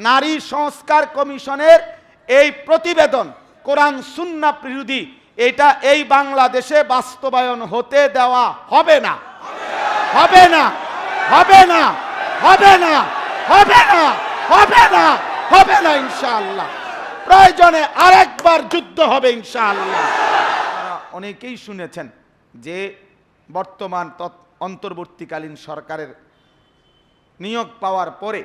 নারী সংস্কার কমিশনের এই প্রতিবেদন, কোরআন সুন্না বিরোধী, এটা এই বাংলাদেশে বাস্তবায়ন হতে দেওয়া হবে না। হবে না। হবে না। হবে না। হবে না। হবে না। হবে না ইনশাআল্লাহ। প্রয়োজনে আরেকবার যুদ্ধ হবে ইনশাআল্লাহ। অনেকেই শুনেছেন যে বর্তমান অন্তর্বর্তীকালীন সরকারের নিয়োগ পাওয়ার পরে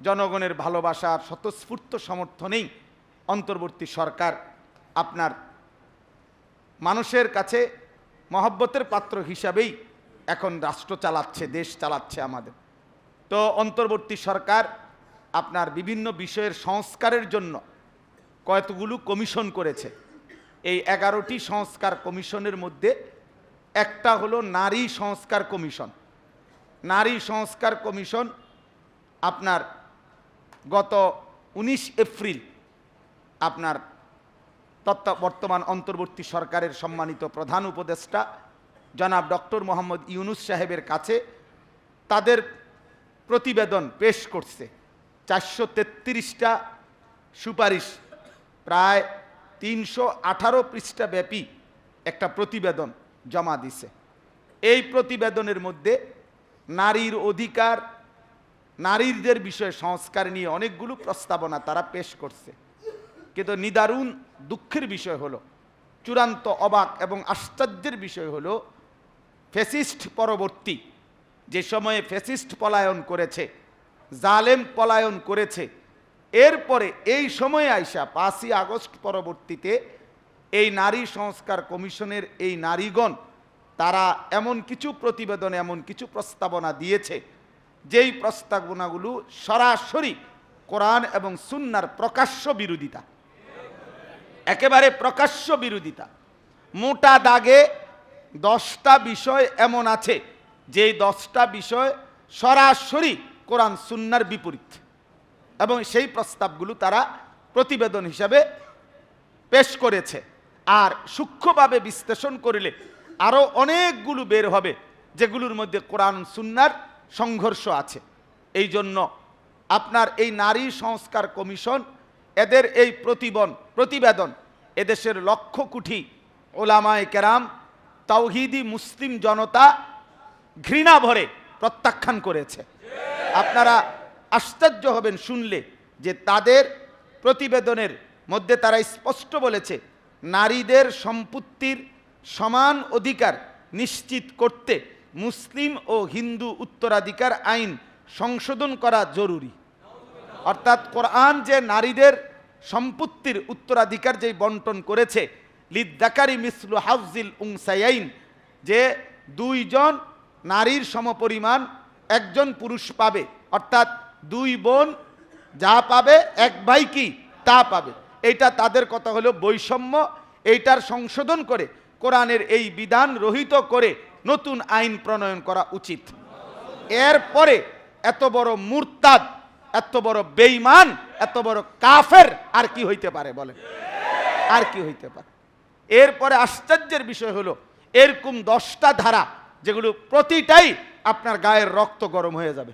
জনগণের ভালোবাসা স্বতঃস্ফূর্ত সমর্থনেই অন্তর্বর্তী সরকার আপনার মানুষের কাছে মহব্বতের পাত্র হিসাবেই এখন রাষ্ট্র চালাচ্ছে, দেশ চালাচ্ছে আমাদের। তো অন্তর্বর্তী সরকার আপনার বিভিন্ন বিষয়ের সংস্কারের জন্য কতগুলো কমিশন করেছে। এই এগারোটি সংস্কার কমিশনের মধ্যে একটা হলো নারী সংস্কার কমিশন। নারী সংস্কার কমিশন আপনার গত উনিশ এপ্রিল আপনার তত্ত্ব বর্তমান অন্তর্বর্তী সরকারের সম্মানিত প্রধান উপদেষ্টা জনাব ডক্টর মোহাম্মদ ইউনুস সাহেবের কাছে তাদের প্রতিবেদন পেশ করছে। চারশো তেত্রিশটা সুপারিশ, প্রায় তিনশো আঠারো পৃষ্ঠা ব্যাপী একটা প্রতিবেদন জমা দিছে। এই প্রতিবেদনের মধ্যে নারীর অধিকার নারীদের বিষয়ে সংস্কার নিয়ে অনেকগুলো প্রস্তাবনা তারা পেশ করছে। কিন্তু নিদারুণ দুঃখের বিষয় হলো, চূড়ান্ত অবাক এবং আশ্চর্যের বিষয় হলো ফেসিস্ট পরবর্তী যে সময়ে ফেসিস্ট পলায়ন করেছে, জালেম পলায়ন করেছে, এরপরে এই সময়ে আইসা পাঁচই আগস্ট পরবর্তীতে এই নারী সংস্কার কমিশনের এই নারীগণ তারা এমন কিছু প্রতিবেদন, এমন কিছু প্রস্তাবনা দিয়েছে যেই প্রস্তাবনাগুলো সরাসরি কোরআন এবং সুন্নার প্রকাশ্য বিরোধিতা। একেবারে প্রকাশ্য বিরোধিতা। মোটা দাগে দশটা বিষয় এমন আছে, যেই দশটা বিষয় সরাসরি কোরআন সুন্নার বিপরীত। এবং সেই প্রস্তাবগুলো তারা প্রতিবেদন হিসাবে পেশ করেছে। আর সূক্ষ্মভাবে বিশ্লেষণ করিলে আরও অনেকগুলো বের হবে, যেগুলোর মধ্যে কোরআন সুন্নার সংঘর্ষ আছে। এই জন্য আপনার এই নারী সংস্কার কমিশন, এদের এই প্রতিবন, প্রতিবেদন এদেশের লক্ষ কোটি ওলামায় কেরাম, তাওহিদি মুসলিম জনতা ঘৃণা ভরে প্রত্যাখ্যান করেছে। আপনারা আশ্চর্য হবেন শুনলে যে তাদের প্রতিবেদনের মধ্যে তারা স্পষ্ট বলেছে, নারীদের সম্পত্তির সমান অধিকার নিশ্চিত করতে মুসলিম ও হিন্দু উত্তরাধিকার আইন সংশোধন করা জরুরি। অর্থাৎ কোরআন যে নারীদের সম্পত্তির উত্তরাধিকার যেই বন্টন করেছে, লিদ্দাকারি মিসলু হাফজিল উংসাইন যে দুইজন নারীর সমপরিমাণ একজন পুরুষ পাবে, অর্থাৎ দুই বোন যা পাবে, এক ভাই কি? তা পাবে। এইটা তাদের কথা হলো বৈষম্য, এইটার সংশোধন করে কোরআনের এই বিধান রহিত করে নতুন আইন প্রণয়ন করা উচিত। এরপরে এত বড় মুরতাদ, এত বড় বেইমান এত বড় কাফের আর কি হইতে পারে বলেন? আর কি হইতে পারে? এরপরে আশ্চর্যের বিষয় হলো, এরকম দশটা ধারা যেগুলো প্রতিটাই আপনার গায়ের রক্ত গরম হয়ে যাবে।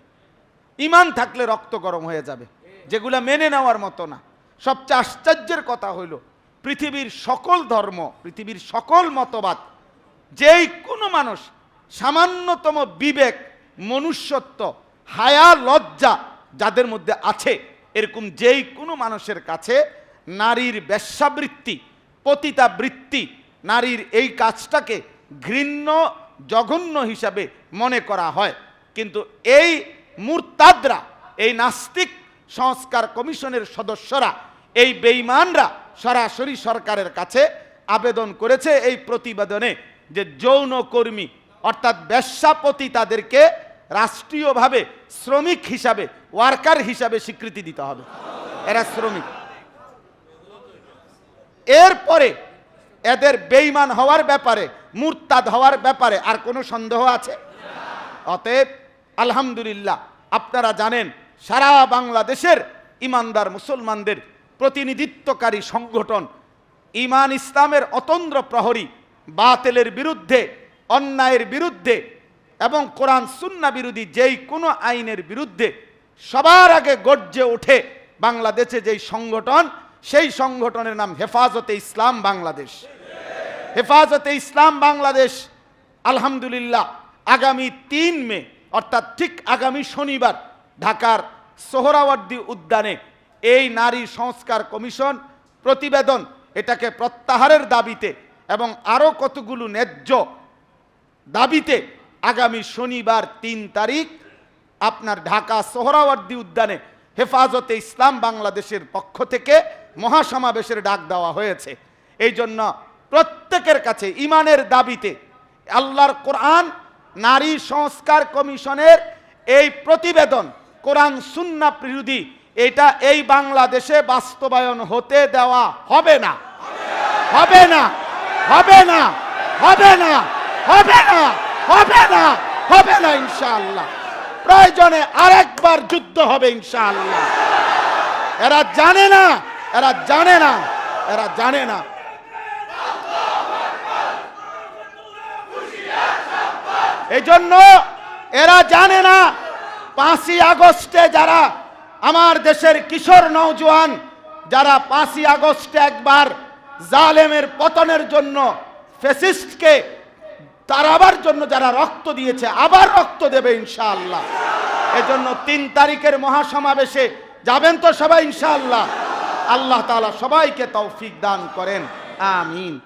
ইমান থাকলে রক্ত গরম হয়ে যাবে, যেগুলো মেনে নেওয়ার মতো না। সবচেয়ে আশ্চর্যের কথা হইল, পৃথিবীর সকল ধর্ম, পৃথিবীর সকল মতবাদ যেই কোনো মানুষ সামান্যতম বিবেক, মনুষ্যত্ব, হায়া, লজ্জা যাদের মধ্যে আছে, এরকম যেই কোনো মানুষের কাছে নারীর বেশ্যাবৃত্তি, পতিতাবৃত্তি, নারীর এই কাজটাকে ঘৃণ্য, জঘন্য হিসাবে মনে করা হয়। কিন্তু এই মুরতাদরা, এই নাস্তিক সংস্কার কমিশনের সদস্যরা, এই বেঈমানরা সরাসরি সরকারের কাছে আবেদন করেছে এই প্রতিবেদনে। যে যৌন কর্মী, অর্থাৎ বেশ্যাপতি তাদেরকে রাষ্ট্রীয়ভাবে শ্রমিক হিসাবে, ওয়ার্কার হিসাবে স্বীকৃতি দিতে হবে। এরা শ্রমিক। এরপরে এদের বেইমান হওয়ার ব্যাপারে, মুরতাদ হওয়ার ব্যাপারে আর কোনো সন্দেহ আছে? অতএব, আলহামদুলিল্লাহ, আপনারা জানেন, সারা বাংলাদেশের ইমানদার মুসলমানদের প্রতিনিধিত্বকারী সংগঠন ইমান ইসলামের অতন্দ্র প্রহরী বাতেলের বিরুদ্ধে, অন্যায়ের বিরুদ্ধে এবং কোরআন সুন্না বিরোধী যেই কোনো আইনের বিরুদ্ধে সবার আগে গর্জে ওঠে বাংলাদেশে যেই সংগঠন, সেই সংগঠনের নাম হেফাজতে ইসলাম বাংলাদেশ। হেফাজতে ইসলাম বাংলাদেশ, আলহামদুলিল্লাহ, আগামী তিন মে, অর্থাৎ ঠিক আগামী শনিবার ঢাকার সোহরাওয়ার্দী উদ্যানে এই নারী সংস্কার কমিশন প্রতিবেদন এটাকে প্রত্যাহারের দাবিতে এবং আরও কতগুলো ন্যায্য দাবিতে আগামী শনিবার তিন তারিখ আপনার ঢাকা সোহরাওয়ার্দী উদ্যানে হেফাজতে ইসলাম বাংলাদেশের পক্ষ থেকে মহাসমাবেশের ডাক দেওয়া হয়েছে। এই জন্য প্রত্যেকের কাছে ইমানের দাবিতে আল্লাহর কোরআন, নারী সংস্কার কমিশনের এই প্রতিবেদন, কোরআন সুন্না বিরোধী, এটা এই বাংলাদেশে বাস্তবায়ন হতে দেওয়া হবে না। হবে না। হবে না হবে না হবে না হবে না হবে না ইনশাআল্লাহ। প্রয়োজনে আরেকবার যুদ্ধ হবে ইনশাআল্লাহ। এরা জানে না, এরা জানে না, এরা জানে না। এই জন্য এরা জানে না, পাঁচই আগস্টে যারা আমার দেশের কিশোর নৌজওয়ান যারা পাঁচই আগস্টে একবার জালেমের পতনের জন্য ফেসিস্টকে তারাবার জন্য যারা রক্ত দিয়েছে, আবার রক্ত দেবে ইনশাআল্লাহ। এজন্য তিন তারিখের মহাসমাবেশে যাবেন তো সবাই ইনশাআল্লাহ। আল্লাহ তাআলা সবাইকে তৌফিক দান করেন। আমিন।